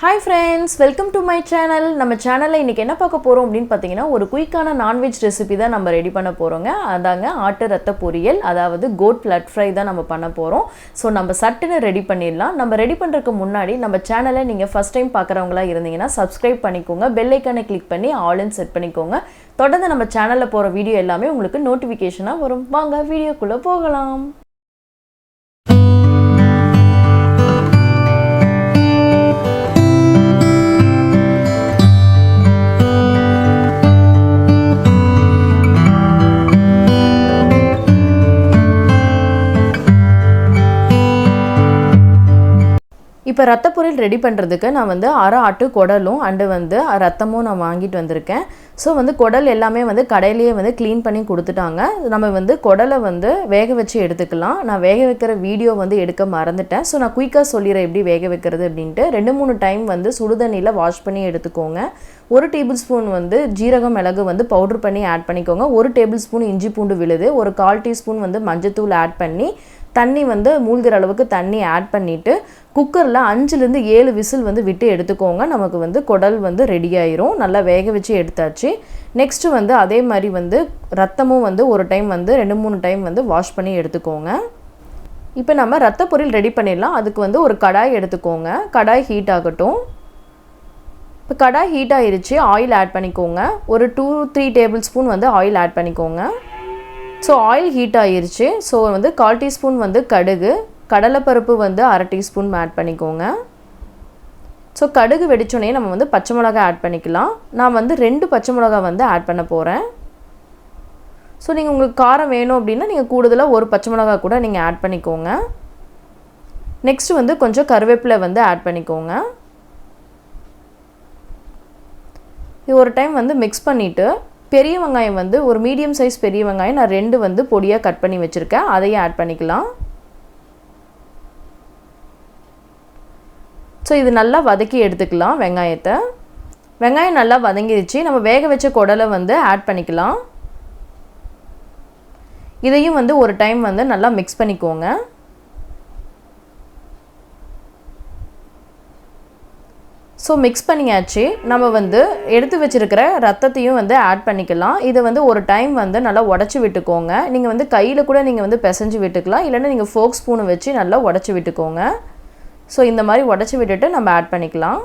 Hi friends welcome to my channel நம்ம சேனலில் இன்றைக்கி என்ன பார்க்க போகிறோம் அப்படின்னு பார்த்தீங்கன்னா ஒரு குயிக்கான நான்வெஜ் ரெசிபி தான் நம்ம ரெடி பண்ண போகிறோங்க அதாங்க ஆட்டு ரத்த பொரியல் அதாவது கோட் பிளட் ஃப்ரை தான் நம்ம பண்ண போகிறோம் ஸோ நம்ம சட்டுன்னு ரெடி பண்ணிடலாம். நம்ம ரெடி பண்ணுறதுக்கு முன்னாடி நம்ம சேனலை நீங்கள் ஃபஸ்ட் டைம் பார்க்குறவங்களா இருந்தீங்கன்னா சப்ஸ்கிரைப் பண்ணிக்கோங்க. பெல்லைக்கானை கிளிக் பண்ணி ஆல்னு செட் பண்ணிக்கோங்க. தொடர்ந்து நம்ம சேனலில் போகிற வீடியோ எல்லாமே உங்களுக்கு நோட்டிஃபிகேஷனாக வரும். வாங்க வீடியோக்குள்ளே போகலாம். இப்போ ரத்த பொரியல் ரெடி பண்ணுறதுக்கு நான் வந்து அரை ஆட்டு குடலும் அண்டு வந்து ரத்தமும் நான் வாங்கிட்டு வந்திருக்கேன். ஸோ வந்து குடல் எல்லாமே வந்து கடையிலேயே வந்து க்ளீன் பண்ணி கொடுத்துட்டாங்க. நம்ம வந்து குடலை வந்து வேக வச்சு எடுத்துக்கலாம். நான் வேக வைக்கிற வீடியோ வந்து எடுக்க மறந்துட்டேன். ஸோ நான் குயிக்காக சொல்லிடுறேன் எப்படி வேக வைக்கிறது அப்படின்ட்டு. ரெண்டு மூணு டைம் வந்து சுடுதண்ணியில் வாஷ் பண்ணி எடுத்துக்கோங்க. ஒரு டேபிள் ஸ்பூன் வந்து ஜீரகம் மிளகு வந்து பவுட்ரு பண்ணி ஆட் பண்ணிக்கோங்க. ஒரு டேபிள் ஸ்பூன் இஞ்சி பூண்டு விழுது. ஒரு கால் டீஸ்பூன் வந்து மஞ்சத்தூள் ஆட் பண்ணி தண்ணி வந்து மூழ்கிற அளவுக்கு தண்ணி ஆட் பண்ணிவிட்டு குக்கரில் அஞ்சுலேருந்து ஏழு விசில் வந்து விட்டு எடுத்துக்கோங்க. நமக்கு வந்து குடல் வந்து ரெடி ஆயிரும். நல்லா வேக வச்சு எடுத்தாச்சு. நெக்ஸ்ட்டு வந்து அதே மாதிரி வந்து ரத்தமும் வந்து ஒரு டைம் வந்து ரெண்டு மூணு டைம் வந்து வாஷ் பண்ணி எடுத்துக்கோங்க. இப்போ நம்ம ரத்த பொரியல் ரெடி பண்ணிடலாம். அதுக்கு வந்து ஒரு கடாய் எடுத்துக்கோங்க. கடாய் ஹீட் ஆகட்டும். இப்போ கடாய் ஹீட் ஆயிருச்சு. ஆயில் ஆட் பண்ணிக்கோங்க. ஒரு டூ த்ரீ டேபிள் ஸ்பூன் வந்து ஆயில் ஆட் பண்ணிக்கோங்க. ஸோ ஆயில் ஹீட் ஆகிருச்சு ஸோ வந்து கால் டீஸ்பூன் வந்து கடுகு. கடலைப்பருப்பு வந்து அரை டீஸ்பூன் ஆட் பண்ணிக்கோங்க. ஸோ கடுகு வெடிச்சோடனே நம்ம வந்து பச்சை மிளகா ஆட் பண்ணிக்கலாம். நான் வந்து ரெண்டு பச்சை மிளகா வந்து ஆட் பண்ண போகிறேன் ஸோ நீங்கள் உங்களுக்கு காரம் வேணும் அப்படின்னா நீங்கள் கூடுதலாக ஒரு பச்சை மிளகா கூட நீங்கள் ஆட் பண்ணிக்கோங்க. நெக்ஸ்ட் வந்து கொஞ்சம் கருவேப்பிலை வந்து ஆட் பண்ணிக்கோங்க. இது ஒரு டைம் வந்து மிக்ஸ் பண்ணிவிட்டு பெரிய வெங்காயம் வந்து ஒரு மீடியம் சைஸ் பெரிய வெங்காயம் நான் ரெண்டு வந்து பொடியாக கட் பண்ணி வச்சுருக்கேன். அதையும் ஆட் பண்ணிக்கலாம். ஸோ இது நல்லா வதக்கி எடுத்துக்கலாம் வெங்காயத்தை. வெங்காயம் நல்லா வதங்கிடுச்சு நம்ம வேக வச்ச குடலை வந்து ஆட் பண்ணிக்கலாம். இதையும் வந்து ஒரு டைம் வந்து நல்லா மிக்ஸ் பண்ணிக்கோங்க. ஸோ மிக்ஸ் பண்ணியாச்சு. நம்ம வந்து எடுத்து வச்சுருக்கிற ரத்தத்தையும் வந்து ஆட் பண்ணிக்கலாம். இதை வந்து ஒரு டைம் வந்து நல்லா உடச்சி விட்டுக்கோங்க. நீங்கள் வந்து கையில் கூட நீங்கள் வந்து பிசைஞ்சு விட்டுக்கலாம். இல்லைன்னா நீங்கள் ஃபோக் ஸ்பூனை வச்சு நல்லா உடச்சி விட்டுக்கோங்க. ஸோ இந்த மாதிரி உடச்சி விட்டுட்டு நம்ம ஆட் பண்ணிக்கலாம்.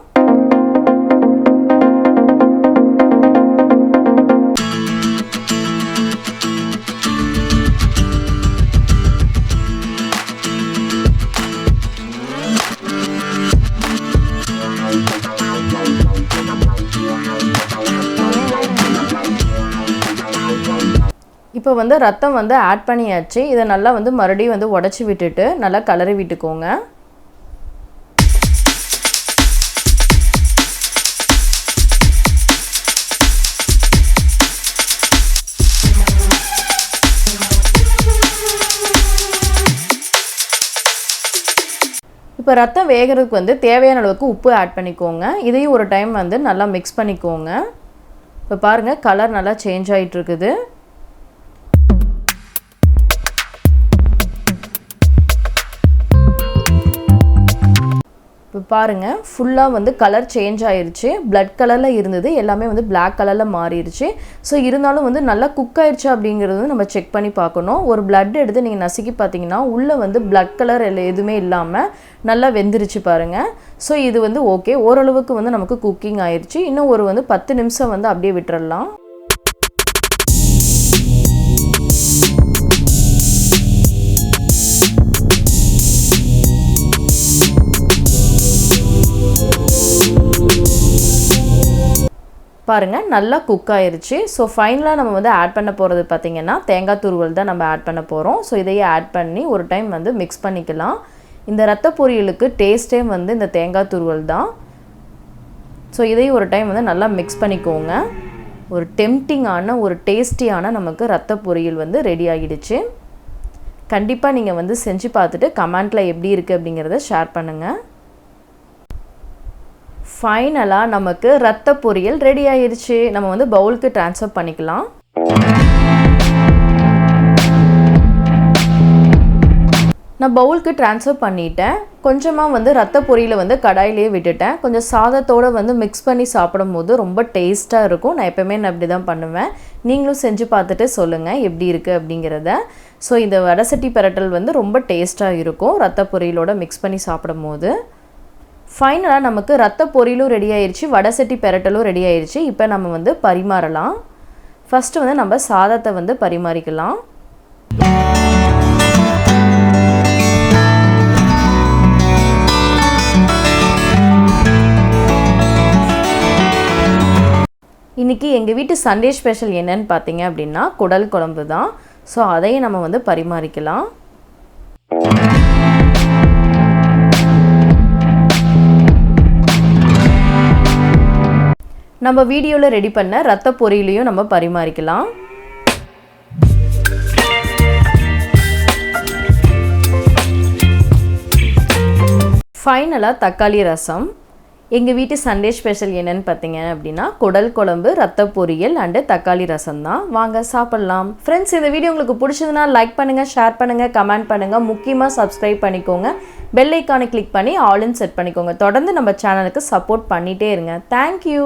இப்போ வந்து ரத்தம் வந்து ஆட் பண்ணியாச்சு. இதை நல்லா வந்து மறுபடியும் வந்து உடச்சி விட்டுட்டு நல்லா கலரி விட்டுக்கோங்க. இப்போ ரத்தம் வேகிறதுக்கு வந்து தேவையான அளவுக்கு உப்பு ஆட் பண்ணிக்கோங்க. இதையும் ஒரு டைம் வந்து நல்லா மிக்ஸ் பண்ணிக்கோங்க. இப்போ பாருங்கள் கலர் நல்லா சேஞ்ச் ஆகிட்டு இருக்குது. பாருங்கள் ஃபுல்லாக வந்து கலர் சேஞ்ச் ஆயிடுச்சு பிளட் கலரில் இருந்தது எல்லாமே வந்து பிளாக் கலரில் மாறிடுச்சு ஸோ இருந்தாலும் வந்து நல்லா குக் ஆயிடுச்சு அப்படிங்கிறது நம்ம செக் பண்ணி பார்க்கணும். ஒரு பிளட் எடுத்து நீங்கள் நசுக்கி பார்த்தீங்கன்னா உள்ளே வந்து பிளட் கலர் எதுவுமே இல்லாமல் நல்லா வெந்துருச்சு பாருங்கள் ஸோ இது வந்து ஓகே ஓரளவுக்கு வந்து நமக்கு குக்கிங் ஆயிடுச்சு இன்னும் ஒரு வந்து பத்து நிமிஷம் வந்து அப்படியே விட்டுறலாம். பாருங்கள் நல்லா குக் ஆயிடுச்சு ஸோ ஃபைனலாக நம்ம வந்து ஆட் பண்ண போகிறது பார்த்திங்கன்னா தேங்காய் துருவல் தான் நம்ம ஆட் பண்ண போகிறோம் ஸோ இதையே ஆட் பண்ணி ஒரு டைம் வந்து மிக்ஸ் பண்ணிக்கலாம். இந்த ரத்த பொரியலுக்கு டேஸ்ட்டே வந்து இந்த தேங்காய் துருவல் தான். ஸோ இதையும் ஒரு டைம் வந்து நல்லா மிக்ஸ் பண்ணிக்கோங்க. ஒரு டெம்டிங்கான ஒரு டேஸ்டியான நமக்கு ரத்த பொரியல் வந்து ரெடி ஆகிடுச்சு. கண்டிப்பாக நீங்கள் வந்து செஞ்சு பார்த்துட்டு கமெண்ட்டில் எப்படி இருக்குது அப்படிங்கிறத ஷேர் பண்ணுங்கள் ஃபைனலாக நமக்கு ரத்த பொரியல் ரெடி ஆயிடுச்சு நம்ம வந்து பவுலுக்கு ட்ரான்ஸ்ஃபர் பண்ணிக்கலாம். நான் பவுலுக்கு ட்ரான்ஸ்ஃபர் பண்ணிட்டேன். கொஞ்சமாக வந்து ரத்த பொரியில் வந்து கடாயிலே விட்டுட்டேன். கொஞ்சம் சாதத்தோடு வந்து மிக்ஸ் பண்ணி சாப்பிடும்போது ரொம்ப டேஸ்ட்டாக இருக்கும். நான் எப்போவுமே நான் இப்படி தான் பண்ணுவேன். நீங்களும் செஞ்சு பார்த்துட்டு சொல்லுங்கள் எப்படி இருக்குது அப்படிங்கிறத. ஸோ இந்த வடசட்டி பெரட்டல் வந்து ரொம்ப டேஸ்ட்டாக இருக்கும். ரத்த பொரியலோட மிக்ஸ் பண்ணி சாப்பிடும்போது. ஃபைனலாக நமக்கு ரத்த பொரியலும் ரெடி ஆயிடுச்சு வடசட்டி பெரட்டலும் ரெடி ஆயிடுச்சு இப்போ நம்ம வந்து பரிமாறலாம். ஃபஸ்ட்டு வந்து நம்ம சாதத்தை வந்து பரிமாறிக்கலாம். இன்றைக்கி எங்கள் வீட்டு சண்டே ஸ்பெஷல் என்னன்னு பார்த்தீங்க அப்படின்னா குடல் குழம்பு தான் ஸோ அதையும் நம்ம வந்து பரிமாறிக்கலாம். நம்ம வீடியோவில் ரெடி பண்ண ரத்த பொரியலையும் நம்ம பரிமாறிக்கலாம். ஃபைனலாக தக்காளி ரசம். எங்கள் வீட்டு சண்டே ஸ்பெஷல் என்னென்னு பார்த்தீங்க அப்படின்னா குடல் குழம்பு ரத்த பொரியல் அண்டு தக்காளி ரசம் தான் வாங்க சாப்பிட்லாம். ஃப்ரெண்ட்ஸ் இந்த வீடியோ உங்களுக்கு பிடிச்சதுன்னா லைக் பண்ணுங்கள் ஷேர் பண்ணுங்கள் கமெண்ட் பண்ணுங்கள் முக்கியமாக சப்ஸ்கிரைப் பண்ணிக்கோங்க. பெல் ஐக்கானை கிளிக் பண்ணி ஆல்னு செட் பண்ணிக்கோங்க. தொடர்ந்து நம்ம சேனலுக்கு சப்போர்ட் பண்ணிகிட்டே இருங்க. தேங்க்யூ